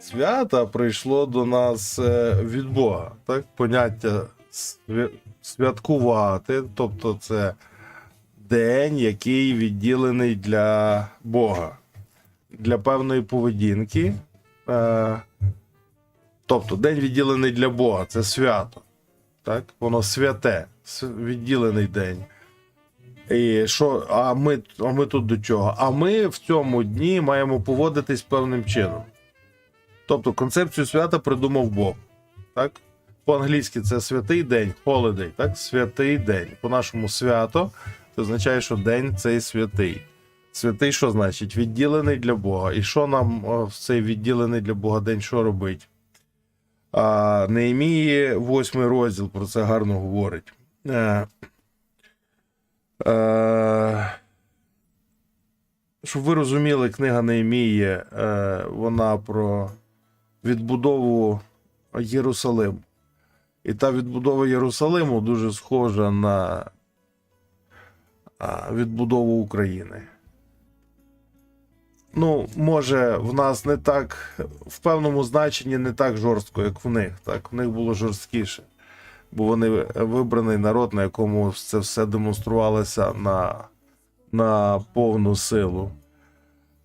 Свято прийшло до нас е, від Бога. Так? Поняття святкувати, тобто це день, який відділений для Бога, для певної поведінки. Е, тобто день відділений для Бога, це свято. Так? Воно святе, відділений день. І що, а ми, а ми тут до чого? А ми в цьому дні маємо поводитись певним чином. Тобто концепцію свята придумав Бог. Так? По-англійськи це святий день, holiday, так? Святий день. По-нашому свято це означає, що день цей святий. Святий, що значить? Відділений для Бога. І що нам в цей відділений для Бога день що робить? А, Неемії, восьмий розділ про це гарно говорить. Е, щоб ви розуміли, книга Неемії, е, вона про відбудову Єрусалиму. І та відбудова Єрусалиму дуже схожа на відбудову України. Ну, може, в нас не так, в певному значенні не так жорстко, як в них. Так, в них було жорсткіше. Бо вони вибраний народ, на якому це все демонструвалося на, на повну силу.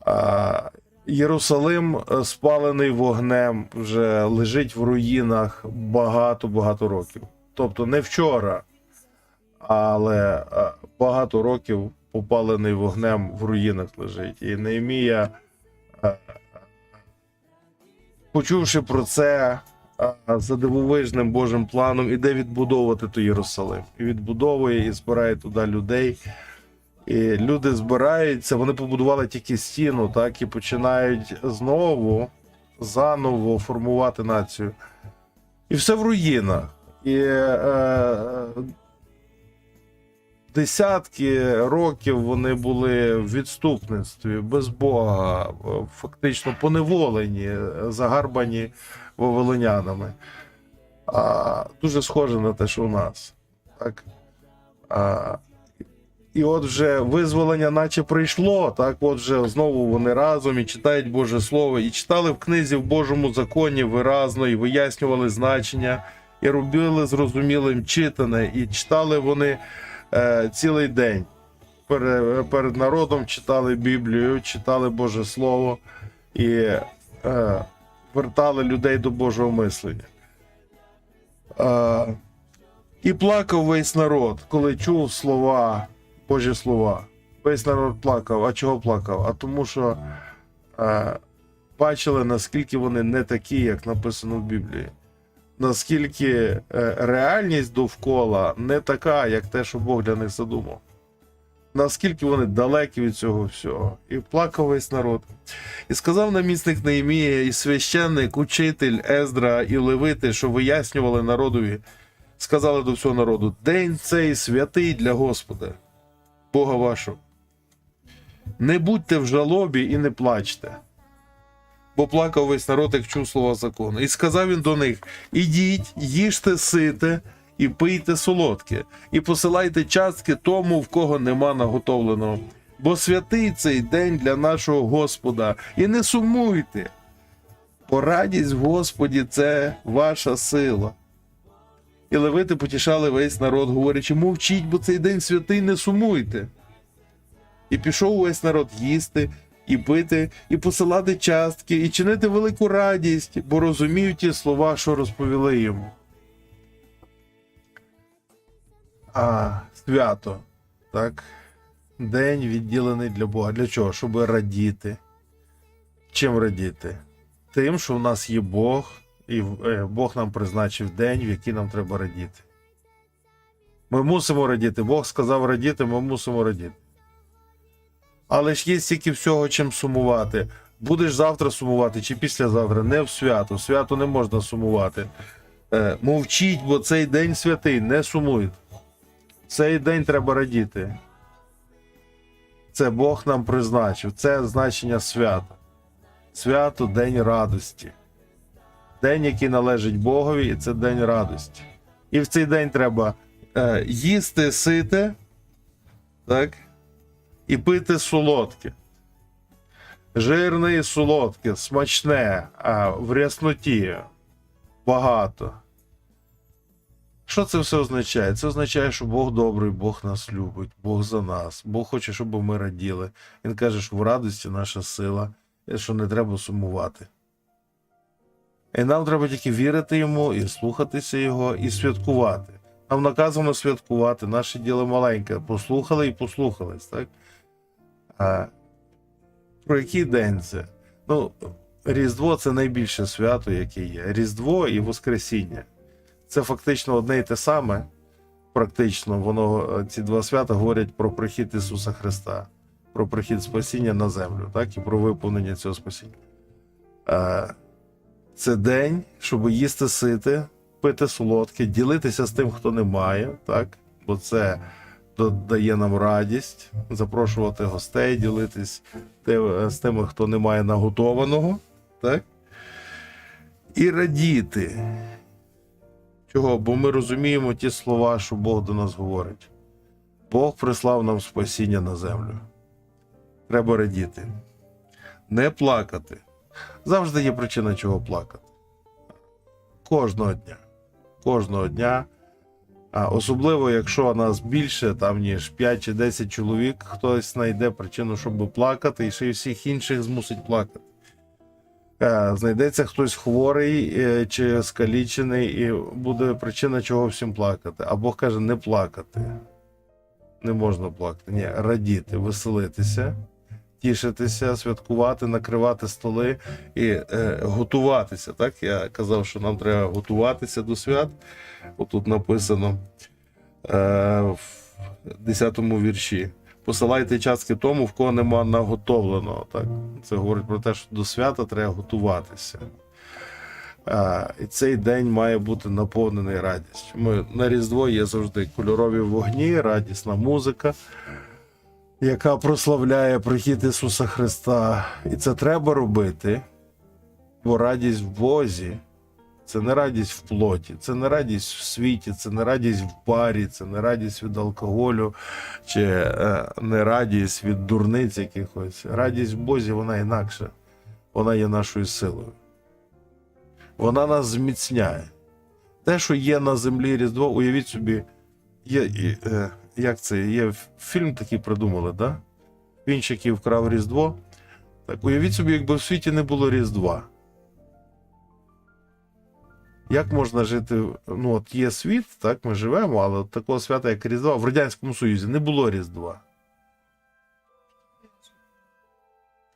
А, Єрусалим е, спалений вогнем, вже лежить в руїнах багато-багато років. Тобто не вчора, але е, багато років попалений вогнем в руїнах лежить. І Неемія, е, почувши про це, за дивовижним Божим планом, іде відбудовувати той Єрусалим. І відбудовує і збирає туди людей. І люди збираються, вони побудували тільки стіну, так, і починають знову заново формувати націю. І все в руїнах. І е, десятки років вони були в відступництві, без Бога, фактично поневолені, загарбані вавилонянами. А, дуже схоже на те, що у нас. Так? А, і от вже визволення, наче прийшло. Так, от вже знову вони разом і читають Боже Слово, і читали в книзі в Божому законі виразно, і вияснювали значення, і робили зрозумілим читане, і читали вони е, цілий день. Пере, перед народом читали Біблію, читали Боже Слово і е, вертали людей до Божого мислення. Е, і плакав весь народ, коли чув слова, Божі слова. Весь народ плакав. А чого плакав? А тому, що е, бачили, наскільки вони не такі, як написано в Біблії. Наскільки е, реальність довкола не така, як те, що Бог для них задумав. Наскільки вони далекі від цього всього. І плакав весь народ. І сказав намісник Неємія, і священник, учитель Ездра і Левити, що вияснювали народові, сказали до всього народу: День цей святий для Господа, Бога вашого. Не будьте в жалобі і не плачте. Бо плакав весь народ, як чув слова закону. І сказав він до них: Ідіть, їжте сите і пийте солодке, і посилайте частки тому, в кого нема наготовленого. Бо святий цей день для нашого Господа, і не сумуйте. Бо радість в Господі це ваша сила. І левити потішали весь народ, говорячи, мовчіть, бо цей день святий, не сумуйте. І пішов увесь народ їсти, і пити, і посилати частки, і чинити велику радість, бо розуміють ті слова, що розповіли йому. А свято, так? День відділений для Бога. Для чого? Щоб радіти. Чим радіти? Тим, що в нас є Бог, і е, Бог нам призначив день, в який нам треба радіти. Ми мусимо радіти. Бог сказав радіти, ми мусимо радіти. Але ж є стільки всього, чим сумувати. Будеш завтра сумувати чи післязавтра, не в свято. Свято не можна сумувати. Е, мовчіть, бо цей день святий, не сумуйте. Цей день треба радіти. Це Бог нам призначив. Це значення свята. Свято день радості. День, який належить Богові, і це день радості. І в цей день треба е, їсти сите, так? І пити солодке. Жирне і солодке, смачне, а в рясноті багато. Що це все означає? Це означає, що Бог добрий, Бог нас любить, Бог за нас, Бог хоче, щоб ми раділи. Він каже, що в радості наша сила, що не треба сумувати. І нам треба тільки вірити йому, і слухатися його, і святкувати. Нам наказано святкувати, наше діло маленьке. Послухали і послухались, так? А про який день це? Ну, Різдво це найбільше свято, яке є. Різдво і Воскресіння. Це фактично одне і те саме. Практично, воно, ці два свята говорять про прихід Ісуса Христа, про прихід спасіння на землю, так, і про виповнення цього спасіння. Це день, щоб їсти сити, пити солодке, ділитися з тим, хто не має, так? бо це додає нам радість, запрошувати гостей, ділитись з тими, хто не має наготованого, так? і радіти. Чого? Бо ми розуміємо ті слова, що Бог до нас говорить. Бог прислав нам спасіння на землю. Треба радіти. Не плакати. Завжди є причина, чого плакати. Кожного дня. Кожного дня. А особливо, якщо нас більше, там, ніж 5 чи 10 чоловік, хтось знайде причину, щоб плакати, і ще й всіх інших змусить плакати. Е, Знайдеться хтось хворий е, чи скалічений, і буде причина, чого всім плакати. А Бог каже, не плакати. Не можна плакати. Ні, радіти, веселитися, тішитися, святкувати, накривати столи і е, готуватися. Так? Я казав, що нам треба готуватися до свят. Отут написано е, в 10-му вірші. Посилайте частки тому, в кого нема наготовленого. Так? Це говорить про те, що до свята треба готуватися. А, і цей день має бути наповнений радістю. Ми, на Різдво є завжди кольорові вогні, радісна музика, яка прославляє прихід Ісуса Христа. І це треба робити, бо радість в Бозі це не радість в плоті, це не радість в світі, це не радість в барі, це не радість від алкоголю, чи е, не радість від дурниць якихось. Радість в Бозі, вона інакша. Вона є нашою силою. Вона нас зміцняє. Те, що є на землі Різдво, уявіть собі, є, і, е, як це, є фільм такий придумали, да? Вінчик, який вкрав Різдво. Так, уявіть собі, якби в світі не було Різдва. Як можна жити? Ну, от є світ, так, ми живемо, але от такого свята, як Різдва, в Радянському Союзі не було Різдва.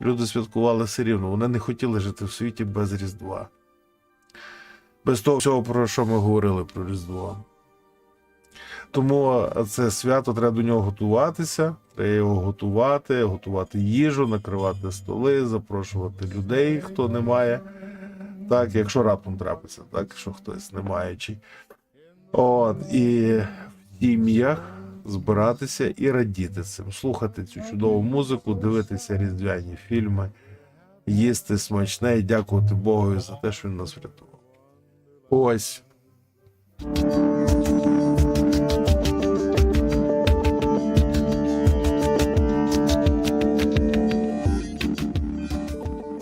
Люди святкували все рівно. Вони не хотіли жити в світі без Різдва. Без того всього, про що ми говорили про Різдво. Тому це свято треба до нього готуватися. Треба його готувати, готувати їжу, накривати столи, запрошувати людей, хто не має. Так, якщо раптом трапиться, так, що хтось не маючий. От, і в сім'ях збиратися і радіти цим, слухати цю чудову музику, дивитися різдвяні фільми, їсти смачне і дякувати Богу за те, що він нас врятував. Ось.